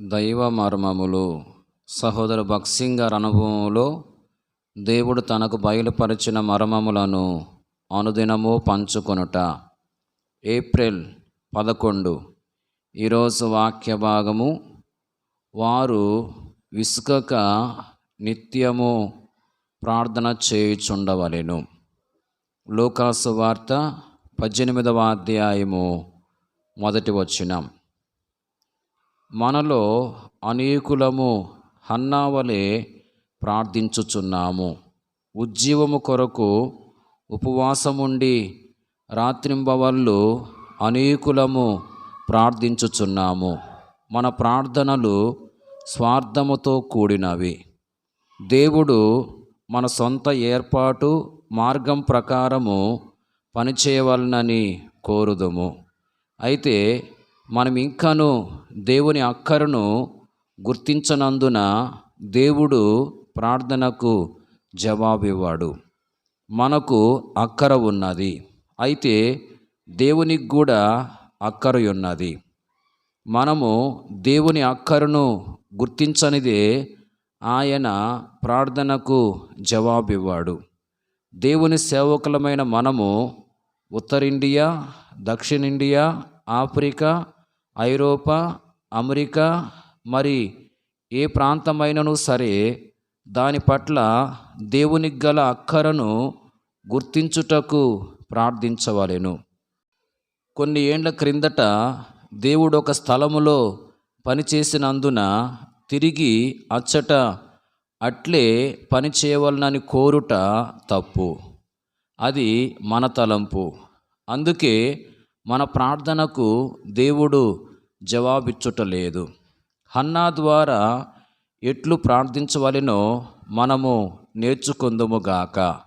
దైవ మర్మములు సహోదరు భక్సింగ్ గారి అనుభవంలో దేవుడు తనకు బయలుపరిచిన మర్మములను అనుదినము పంచుకొనుట. ఏప్రిల్ పదకొండు. ఈరోజు వాక్య భాగము. వారు విసుకక నిత్యము ప్రార్థన చేయుచుండవలెను. లోకాసు వార్త పద్దెనిమిదవ అధ్యాయము మొదటి వచ్చినాం మనలో అనేకులము హన్నావలే ప్రార్థించుచున్నాము. ఉజ్జీవము కొరకు ఉపవాసముండి రాత్రింబవళ్ళు అనేకులము ప్రార్థించుచున్నాము. మన ప్రార్థనలు స్వార్థముతో కూడినవి. దేవుడు మన సొంత ఏర్పాటు మార్గం ప్రకారము పనిచేయవలనని కోరుదము. అయితే మనం ఇంకాను దేవుని అక్కరను గుర్తించనందున దేవుడు ప్రార్థనకు జవాబివ్వాడు. మనకు అక్కర ఉన్నది. అయితే దేవునికి కూడా అక్కర ఉన్నది మనము దేవుని అక్కరను గుర్తించనిదే ఆయన ప్రార్థనకు జవాబివ్వాడు. దేవుని సేవకులమైన మనము ఉత్తరిండియా దక్షిణ ఇండియా ఆఫ్రికా ఐరోపా అమెరికా మరి ఏ ప్రాంతమైనను సరే దాని పట్ల దేవునికి గల అక్కరను గుర్తించుటకు ప్రార్థించవలెను. కొన్ని ఏండ్ల క్రిందట దేవుడు ఒక స్థలములో పనిచేసినందున తిరిగి అచ్చట అట్లే పని చేయవలనని కోరుట తప్పు. అది మన తలంపు. అందుకే మన ప్రార్థనకు దేవుడు జవాబిచ్చుటలేదు. హన్నా ద్వారా ఎట్లు ప్రార్థించవలెనో మనము నేర్చుకుందుముగాక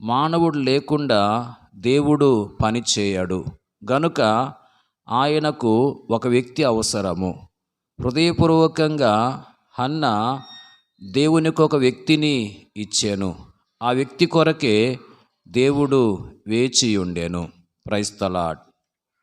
మానవుడు లేకుండా దేవుడు పని చేయడు. గనుక ఆయనకు ఒక వ్యక్తి అవసరము. హృదయపూర్వకంగా హన్న దేవునికి ఒక వ్యక్తిని ఇచ్చాను. ఆ వ్యక్తి కొరకే దేవుడు వేచి ఉండెను క్రైస్తలాట్